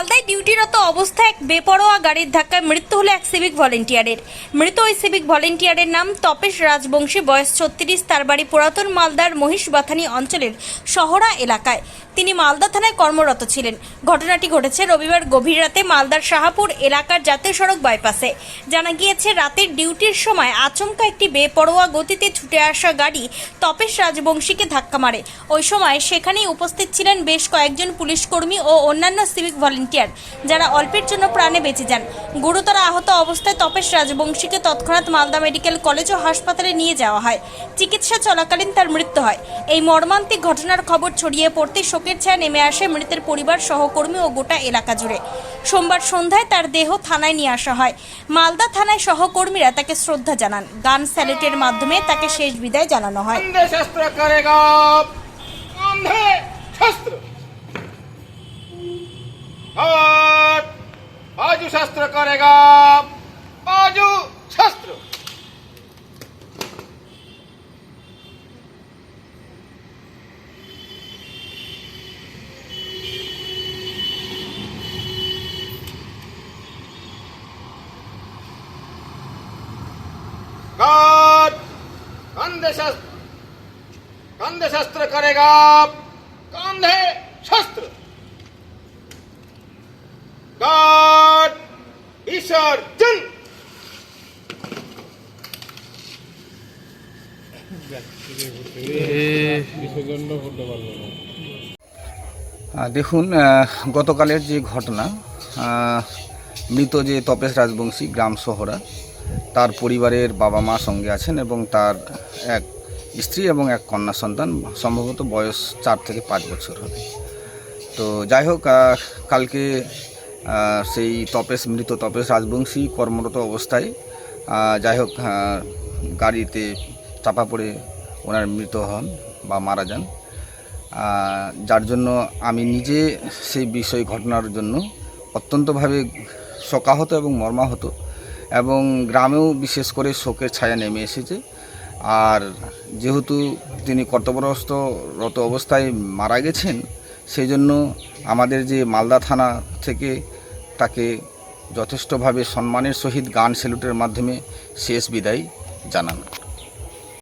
মালদায় ডিউটিরত অবস্থায় এক বেপরোয়া গাড়ির ধাক্কায় মৃত্যু হলো এক সিভিক ভলেন্টিয়ারের মৃত ওই সিভিক ভলেন্টিয়ারের নাম তপেশ রাজবংশী, বয়স ছত্রিশ, তার বাড়ি পুরাতন মালদার মহিষবাথানি অঞ্চলের শহরা এলাকায়। তিনি মালদা থানায় কর্মরত ছিলেন। ঘটনাটি ঘটেছে রবিবার গভীর রাতে মালদার শাহাপুর এলাকার জাতীয় সড়ক বাইপাসে জানা গিয়েছে, রাতের ডিউটির সময় আচমকা একটি বেপরোয়া গতিতে ছুটে আসা গাড়ি তপেশ রাজবংশীকে ধাক্কা মারে। ওই সময় সেখানেই উপস্থিত ছিলেন বেশ কয়েকজন পুলিশ কর্মী ও অন্যান্য সিভিক ভলেন্টিয়ার যারা অল্পের জন্য প্রাণে বেঁচে যান। গুরুতর আহত অবস্থায় তপেশ রাজবংশীকে তৎক্ষণাৎ মালদা মেডিকেল কলেজ ও হাসপাতালে নিয়ে যাওয়া হয়। চিকিৎসা চলাকালীন তার মৃত্যু হয়। এই মর্মান্তিক ঘটনার খবর ছড়িয়ে পড়তে শোকের ছায়া নেমে আসে মৃতের পরিবার, সহকর্মী ও গোটা এলাকা জুড়ে। সোমবার সন্ধ্যায় তার দেহ থানায় নিয়ে আসা হয়। মালদা থানায় সহকর্মীরা তাকে শ্রদ্ধা জানান। গান স্যালেটের মাধ্যমে তাকে শেষ বিদায় জানানো হয়। बाजू शस्त्र करेगा बाजू शस्त्र God, कंधे शस्त्र कंधे शस्त्र करेगा कंधे शस्त्र বিসর্জন দেখুন গতকালের যে ঘটনা মৃত যে তপেশ রাজবংশী গ্রাম শহরা তার পরিবারের বাবা মা সঙ্গে আছেন এবং তার এক স্ত্রী এবং এক কন্যা সন্তান, সম্ভবত বয়স চার থেকে পাঁচ বছর হবে। তো যাই হোক কালকে সেই তপেশ, মৃত তপেশ রাজবংশী কর্মরত অবস্থায় যাই হোক গাড়িতে চাপা পড়ে ওনার মৃত হন বা মারা যান। যার জন্য আমি নিজে সেই বিষয় ঘটনার জন্য অত্যন্তভাবে শোকাহত এবং মর্মাহত এবং গ্রামেও বিশেষ করে শোকের ছায়া নেমে এসেছে। আর যেহেতু তিনি কর্তব্যরত অবস্থায় মারা গেছেন, সেই জন্য আমাদের যে মালদা থানা থেকে তাকে যথেষ্টভাবে সম্মানের সহিত গান স্যালুটের মাধ্যমে শেষ বিদায় জানানো।